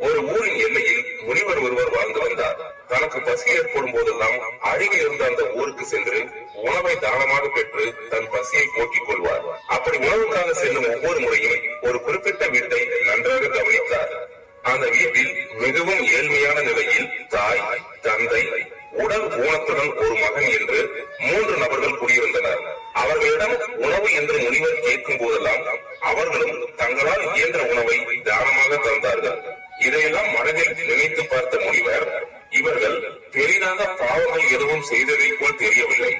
ஒரு ஊரின் எல்லையில் முனிவர் ஒருவர் வாழ்ந்து வந்தார். தனக்கு பசி ஏற்படும் போதெல்லாம் அருகில் இருந்த அந்த ஊருக்கு சென்று உணவை தானமாக பெற்று தன் பசியை போக்கிக் கொள்வார். அப்படி உணவுக்காக செல்லும் ஒவ்வொரு முறையும் ஒரு குறிப்பிட்ட வீட்டை நன்றாக கவனித்தார். அந்த வீட்டில் மிகவும் ஏழ்மையான நிலையில் தாய் தந்தை உடல் ஊனத்துடன் ஒரு மகன் என்று மூன்று நபர்கள் குடியிருந்தனர் அவர்களிடம் உணவு என்று முனிவர் கேட்கும் போதெல்லாம் அவர்களும் தங்களால் இயன்ற உணவை தானமாக தந்தார்கள். இதையெல்லாம் மனதில் நினைத்து பார்த்த முனிவர் இவர்கள் பெரிதாக பாவங்கள் எதுவும் செய்ததை போல் தெரியவில்லை.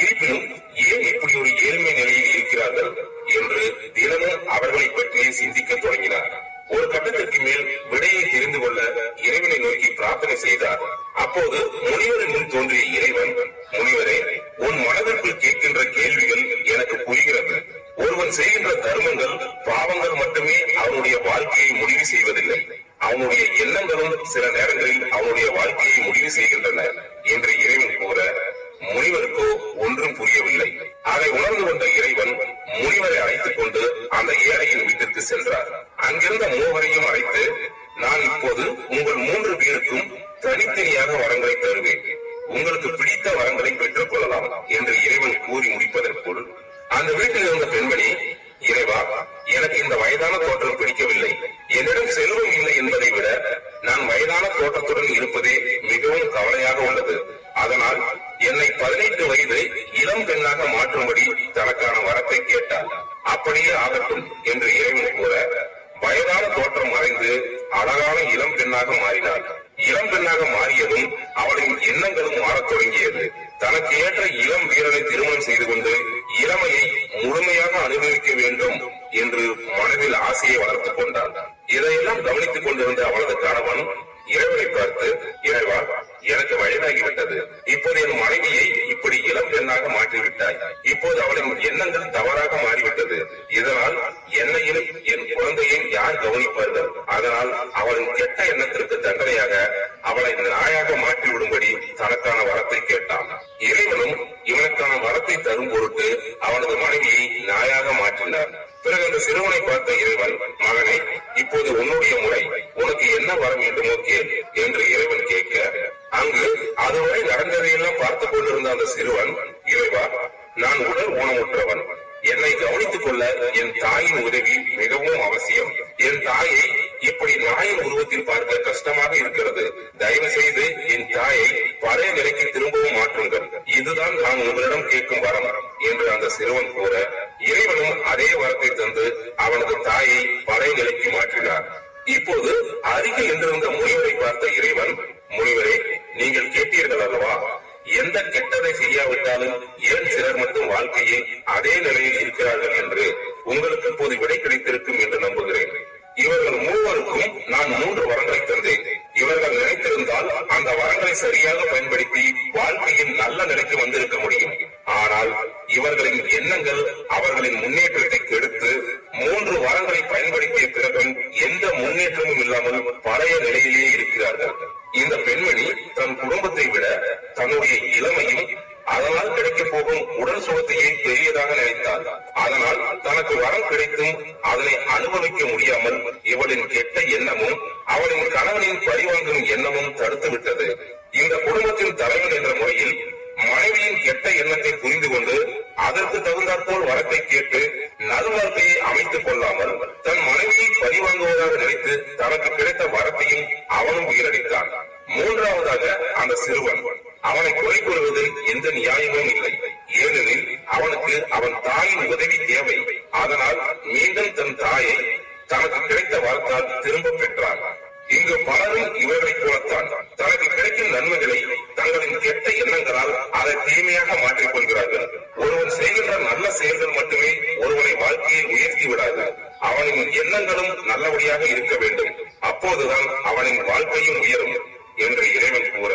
இருப்பினும் ஏன் இப்படி ஒரு ஏழ்மை நிலையில் இருக்கிறார்கள் என்று தினமும் அவர்களை பற்றியே சிந்திக்க தொடங்கினார். ஒரு கட்டத்திற்கு மேல் விடையை தெரிந்து கொள்ள இறைவனை நோக்கி பிரார்த்தனை செய்தார். அப்போது முனிவரின் முன் தோன்றிய இறைவன் அவனுடைய எண்ணங்களும் சில நேரங்களில் அவனுடைய வாழ்க்கையை முடிவு செய்கின்றன என்று இறைவன் கூற முனிவருக்கோ ஒன்றும் புரியவில்லை. அதை உணர்ந்து கொண்ட இறைவன் முனிவரை அழைத்துக் கொண்டு அந்த ஏழையின் வீட்டிற்கு சென்றார். அங்கிருந்த மூவரையும் அழைத்து நான் இப்போது உங்கள் மூன்று பேருக்கும் தனித்தனியாக வரங்களை தருவேன். உங்களுக்கு பிடித்த வரங்களை பெற்றுக் கொள்ளலாம் என்று இறைவன் கூறி முடிப்பதற்குள் அந்த வீட்டில் இருந்த பெண்மணி இறைவா எனக்கு இந்த வயதான தோற்றம் பிடிக்கவில்லை என்னிடம் செல்வம் இல்லை என்பதை விட நான் வயதான தோற்றத்துடன் இருப்பதே மிகவும் கவலையாக உள்ளது அதனால் என்னை பதினைந்து வயது இளம் பெண்ணாக மாற்றும்படி தனக்கான வரத்தை கேட்டார். அப்படியே ஆகட்டும் என்று இறைவன் கூற வயதான தோற்றம் மறைந்து அழகான இளம் பெண்ணாக மாறினார். இளம் பெண்ணாக மாறியதும் அவளின் எண்ணங்களும் மாறத் தொடங்கியது. தனக்கு ஏற்ற இளம் வீரனை திருமணம் செய்து கொண்டு இளமையை முழுமையாக அனுபவிக்க வேண்டும் என்று மனதில் ஆசையை வளர்த்துக் கொண்டார் இதையெல்லாம் கவனித்துக் கொண்டிருந்த அவள் அந்த பார்த்த இறைவன் மகனை இப்போது உன்னுடைய முறை. உனக்கு என்ன வர வேண்டுமோ கேள் என்று இறைவன் கேட்க அங்கு அதுவரை நடந்ததையெல்லாம் பார்த்துக் கொண்டிருந்த அந்த சிறுவன் இறைவா நான் உடல் ஊனமுற்றவன். என்னை கவனித்துக் கொள்ள என் தாயின் உதவி மிகவும் அவசியம். என் தாயை இப்படி நாயின் உருவத்தில் பார்க்க கஷ்டமாக இருக்கிறது. தயவு செய்து என் தாயை பழைய நிலைக்கு திரும்பவும் மாற்றுங்கள். இதுதான் நான் உங்களிடம் கேட்கும் வரம் என்று அந்த சிறுவன் கூற இறைவனும் அதே வரத்தை தந்து அவனது தாயை பழைய நிலைக்கு மாற்றினார். இப்போது அருகில் நின்றிருந்த முனிவரை பார்த்த இறைவன் முனிவரே நீங்கள் கேட்டீர்கள் அல்லவா? எந்த கெட்டதை செய்யாவிட்டாலும் ஏன் சிலர் மட்டும் வாழ்க்கையில் அதே நிலையில் இருக்கிறார்கள் என்று? உங்களுக்கு இப்போது விடை அனுபவிக்க முடியாமல் இவளின் கெட்ட எண்ணமும் அவளின் கணவனின் பழிவாங்கும் எண்ணமும் தடுத்து விட்டது. இந்த குடும்பத்தின் தலைவன் என்ற முறையில் மனைவியின் கெட்ட எண்ணத்தை புரிந்து கொண்டு அதற்கு தகுந்தாற்போல் வரத்தை கேட்டு நல்வாழ்க்கையை அமைத்துக் கொள்ளாமல் தன் மனைவியை பழிவாங்குவதாக நினைத்து தனக்கு கிடைத்த வரத்தையும் அவனும் உயிரடித்தான் மூன்றாவதாக அந்த சிறுவன். அவனை குறை கூறுவதில் எந்த நியாயமும் இல்லை. ஏனெனில் அவனுக்கு அவன் தாயின் உதவி தேவை. அதனால் மீண்டும் தன் தாயை தனக்கு கிடைத்த வாழ்த்தால் திரும்ப பெற்றார். இங்கு பலரும் இவர்களைப் போலத்தான். தனக்கு கிடைக்கும் நன்மைகளை தங்களின் கெட்ட எண்ணங்களால் அதை தீமையாக மாற்றிக் கொள்கிறார்கள் ஒருவன் செய்கின்ற நல்ல செயல்கள் மட்டுமே ஒருவனை வாழ்க்கையை உயர்த்தி விடாது. அவனின் எண்ணங்களும் நல்லபடியாக இருக்க வேண்டும். அப்போதுதான் அவனின் வாழ்க்கையும் உயரும் என்று இறைவன் கூற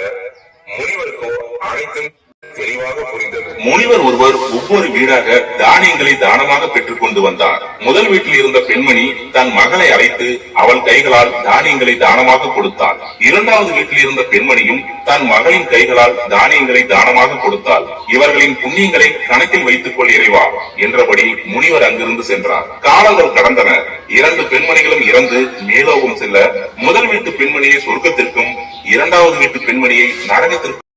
முனிவருக்கோ அனைத்தும் தெளிவாக புரிந்தது. முனிவர் ஒருவர் ஒவ்வொரு வீடாக தானியங்களை தானமாக பெற்றுக் கொண்டு வந்தார். முதல் வீட்டில் இருந்த பெண்மணி தன் மகளை அழைத்து அவள் கைகளால் தானியங்களை தானமாக கொடுத்தாள். இரண்டாவது வீட்டில் இருந்த பெண்மணியும் தன் மகளின் கைகளால் தானியங்களை தானமாக கொடுத்தாள். இவர்களின் புண்ணியங்களை கணக்கில் வைத்துக் கொள் இறைவா என்றபடி முனிவர் அங்கிருந்து சென்றார். காலங்கள் கடந்தன. இரண்டு பெண்மணிகளும் இறந்து மேலோகம் செல்ல முதல் வீட்டு பெண்மணியை சொர்க்கத்திற்கும் இரண்டாவது வீட்டு பெண்மணியை நரகத்திற்கும்